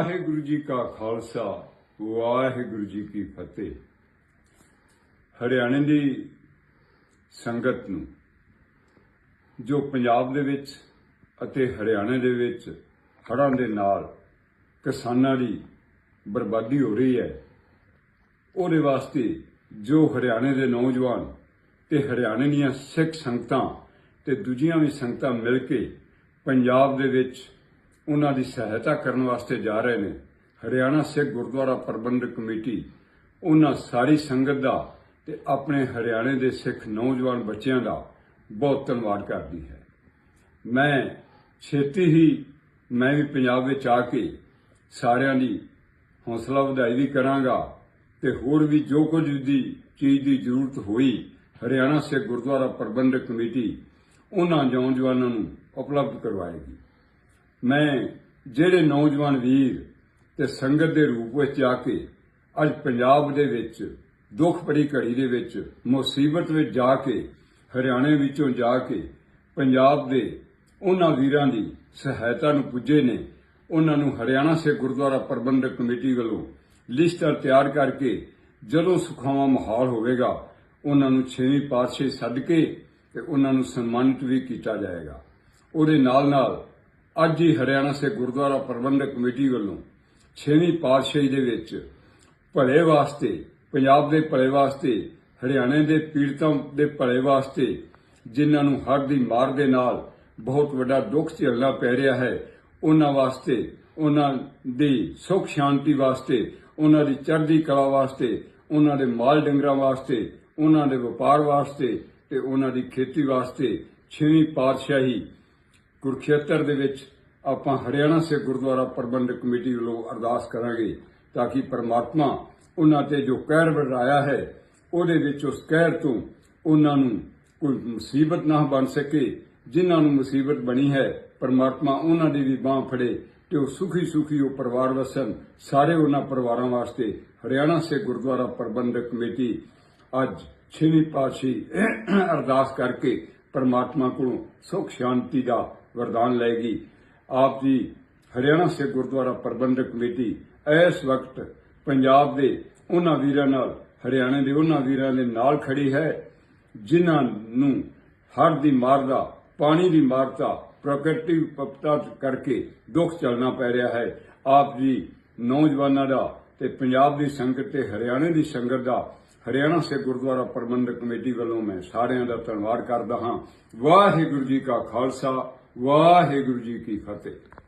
ਵਾਹਿਗੁਰੂ ਜੀ ਕਾ ਖਾਲਸਾ, ਵਾਹਿਗੁਰੂ ਜੀ ਕੀ ਫਤਿਹ। ਹਰਿਆਣੇ ਦੀ ਸੰਗਤ ਨੂੰ, ਜੋ ਪੰਜਾਬ ਦੇ ਵਿੱਚ ਅਤੇ ਹਰਿਆਣੇ ਦੇ ਵਿੱਚ ਹੜ੍ਹਾਂ ਦੇ ਨਾਲ ਕਿਸਾਨਾਂ ਦੀ ਬਰਬਾਦੀ ਹੋ ਰਹੀ ਹੈ, ਉਹਦੇ ਵਾਸਤੇ ਜੋ ਹਰਿਆਣੇ ਦੇ ਨੌਜਵਾਨ ਤੇ ਹਰਿਆਣੇ ਦੀਆਂ ਸਿੱਖ ਸੰਗਤਾਂ ਤੇ ਦੂਜੀਆਂ ਵੀ ਸੰਗਤਾਂ ਮਿਲ ਕੇ ਪੰਜਾਬ ਦੇ ਵਿੱਚ ਉਹਨਾਂ ਦੀ ਸਹਾਇਤਾ ਕਰਨ ਵਾਸਤੇ ਜਾ ਰਹੇ ਨੇ। ਹਰਿਆਣਾ ਸਿੱਖ ਗੁਰਦੁਆਰਾ ਪ੍ਰਬੰਧਕ ਕਮੇਟੀ, ਉਹਨਾਂ ਸਾਰੀ ਸੰਗਤ ਦਾ ਤੇ ਆਪਣੇ ਹਰਿਆਣੇ ਦੇ ਸਿੱਖ ਨੌਜਵਾਨ ਬੱਚਿਆਂ ਦਾ ਬਹੁਤ ਧੰਨਵਾਦ ਕਰਦੀ ਹੈ। ਮੈਂ ਛੇਤੀ ਹੀ, ਮੈਂ ਵੀ ਪੰਜਾਬ ਵਿੱਚ ਆ ਕੇ ਸਾਰਿਆਂ ਦੀ ਹੌਸਲਾ ਵਧਾਈ ਵੀ ਕਰਾਂਗਾ ਤੇ ਹੋਰ ਵੀ ਜੋ ਕੁਝ ਦੀ ਚੀਜ਼ ਦੀ ਜ਼ਰੂਰਤ ਹੋਈ, ਹਰਿਆਣਾ ਸਿੱਖ ਗੁਰਦੁਆਰਾ ਪ੍ਰਬੰਧਕ ਕਮੇਟੀ ਉਹਨਾਂ ਨੌਜਵਾਨਾਂ ਨੂੰ ਉਪਲਬਧ ਕਰਵਾਏਗੀ। ਮੈਂ ਜਿਹੜੇ ਨੌਜਵਾਨ ਵੀਰ ਤੇ ਸੰਗਤ ਦੇ ਰੂਪ ਵਿੱਚ ਜਾ ਕੇ ਅੱਜ ਪੰਜਾਬ ਦੇ ਵਿੱਚ ਦੁੱਖ ਭਰੀ ਘੜੀ ਦੇ ਵਿੱਚ, ਮੁਸੀਬਤ ਵਿੱਚ ਜਾ ਕੇ, ਹਰਿਆਣੇ ਵਿੱਚੋਂ ਜਾ ਕੇ ਪੰਜਾਬ ਦੇ ਉਹਨਾਂ ਵੀਰਾਂ ਦੀ ਸਹਾਇਤਾ ਨੂੰ ਪੁੱਜੇ ਨੇ, ਉਹਨਾਂ ਨੂੰ ਹਰਿਆਣਾ ਸੇ ਗੁਰਦੁਆਰਾ ਪ੍ਰਬੰਧਕ ਕਮੇਟੀ ਵੱਲੋਂ ਲਿਸਟਾਂ ਤਿਆਰ ਕਰਕੇ ਜਦੋਂ ਸੁਖਾਵਾਂ ਮਾਹੌਲ ਹੋਵੇਗਾ, ਉਹਨਾਂ ਨੂੰ ਛੇਵੀਂ ਪਾਤਸ਼ਾਹੀ ਸੱਦ ਕੇ ਤੇ ਉਹਨਾਂ ਨੂੰ ਸਨਮਾਨਿਤ ਵੀ ਕੀਤਾ ਜਾਏਗਾ। ਉਹਦੇ ਨਾਲ ਨਾਲ ਅੱਜ ਹੀ ਹਰਿਆਣਾ ਸੇ ਗੁਰਦੁਆਰਾ ਪ੍ਰਬੰਧਕ ਕਮੇਟੀ ਵੱਲੋਂ ਛੇਵੀਂ ਪਾਤਸ਼ਾਹੀ ਦੇ ਵਿੱਚ ਭਲੇ ਵਾਸਤੇ, ਪੰਜਾਬ ਦੇ ਭਲੇ ਵਾਸਤੇ, ਹਰਿਆਣੇ ਦੇ ਪੀੜਤਾਂ ਦੇ ਭਲੇ ਵਾਸਤੇ, ਜਿਨ੍ਹਾਂ ਨੂੰ ਹਰ ਦੀ ਮਾਰ ਦੇ ਨਾਲ ਬਹੁਤ ਵੱਡਾ ਦੁੱਖ ਝੱਲਣਾ ਪੈ ਰਿਹਾ ਹੈ, ਉਹਨਾਂ ਵਾਸਤੇ, ਉਹਨਾਂ ਦੀ ਸੁਖ ਸ਼ਾਂਤੀ ਵਾਸਤੇ, ਉਹਨਾਂ ਦੀ ਚੜ੍ਹਦੀ ਕਲਾ ਵਾਸਤੇ, ਉਹਨਾਂ ਦੇ ਮਾਲ ਡੰਗਰਾਂ ਵਾਸਤੇ, ਉਹਨਾਂ ਦੇ ਵਪਾਰ ਵਾਸਤੇ ਤੇ ਉਹਨਾਂ ਦੀ ਖੇਤੀ ਵਾਸਤੇ ਛੇਵੀਂ ਪਾਤਸ਼ਾਹੀ ਕੁਰਖੇਤਰ ਦੇ ਵਿੱਚ ਆਪਾਂ ਹਰਿਆਣਾ ਸੇ ਗੁਰਦੁਆਰਾ ਪ੍ਰਬੰਧਕ ਕਮੇਟੀ ਵੱਲੋਂ ਅਰਦਾਸ ਕਰਾਂਗੇ ਤਾਂ ਕਿ ਪਰਮਾਤਮਾ ਉਹਨਾਂ ਤੇ ਜੋ ਕਹਿਰ ਵਰਤਾਇਆ ਹੈ, ਉਹਦੇ ਵਿੱਚ ਉਸ ਕਹਿਰ ਤੋਂ ਉਹਨਾਂ ਨੂੰ ਕੋਈ ਮੁਸੀਬਤ ਨਾ ਬਣ ਸਕੇ, ਜਿਨ੍ਹਾਂ ਨੂੰ ਮੁਸੀਬਤ ਬਣੀ ਹੈ, ਪਰਮਾਤਮਾ ਉਹਨਾਂ ਦੀ ਵੀ ਬਾਹ ਫੜੇ ਤੇ ਉਹ ਸੁਖੀ ਸੁਖੀ ਉਹ ਪਰਿਵਾਰ ਵਸਣ। ਸਾਰੇ ਉਹਨਾਂ ਪਰਿਵਾਰਾਂ ਵਾਸਤੇ ਹਰਿਆਣਾ ਸੇ ਗੁਰਦੁਆਰਾ ਪ੍ਰਬੰਧਕ ਕਮੇਟੀ ਅੱਜ ਛੇਵੀਂ ਪਾਤਸ਼ਾਹੀ ਅਰਦਾਸ ਕਰਕੇ ਪਰਮਾਤਮਾ ਕੋਲੋਂ ਸੁਖ, ਸ਼ਾਂਤੀ ਦਾ ਵਰਦਾਨ ਲਏਗੀ। ਆਪ ਜੀ ਹਰਿਆਣਾ ਸਿੱਖ ਗੁਰਦੁਆਰਾ ਪ੍ਰਬੰਧਕ ਕਮੇਟੀ ਇਸ ਵਕਤ ਪੰਜਾਬ ਦੇ ਉਹਨਾਂ ਵੀਰਾਂ ਨਾਲ, ਹਰਿਆਣੇ ਦੇ ਉਹਨਾਂ ਵੀਰਾਂ ਦੇ ਨਾਲ ਖੜੀ ਹੈ, ਜਿਨ੍ਹਾਂ ਨੂੰ ਹੜ੍ਹ ਦੀ ਮਾਰ ਦਾ, ਪਾਣੀ ਦੀ ਮਾਰ ਦਾ, ਪ੍ਰਕਿਰਤੀ ਵਿਪਤਾ ਕਰਕੇ ਦੁੱਖ ਚੱਲਣਾ ਪੈ ਰਿਹਾ ਹੈ। ਆਪ ਜੀ ਨੌਜਵਾਨਾਂ ਦਾ ਤੇ ਪੰਜਾਬ ਦੀ ਸੰਗਤ ਤੇ ਹਰਿਆਣੇ ਦੀ ਸੰਗਤ ਦਾ ਹਰਿਆਣਾ ਸਿੱਖ ਗੁਰਦੁਆਰਾ ਪ੍ਰਬੰਧਕ ਕਮੇਟੀ ਵੱਲੋਂ ਮੈਂ ਸਾਰਿਆਂ ਦਾ ਧੰਨਵਾਦ ਕਰਦਾ ਹਾਂ। ਵਾਹਿਗੁਰੂ ਜੀ ਕਾ ਖਾਲਸਾ, ਵਾਹਿਗੁਰੂ ਜੀ ਕੀ ਫਤਿਹ।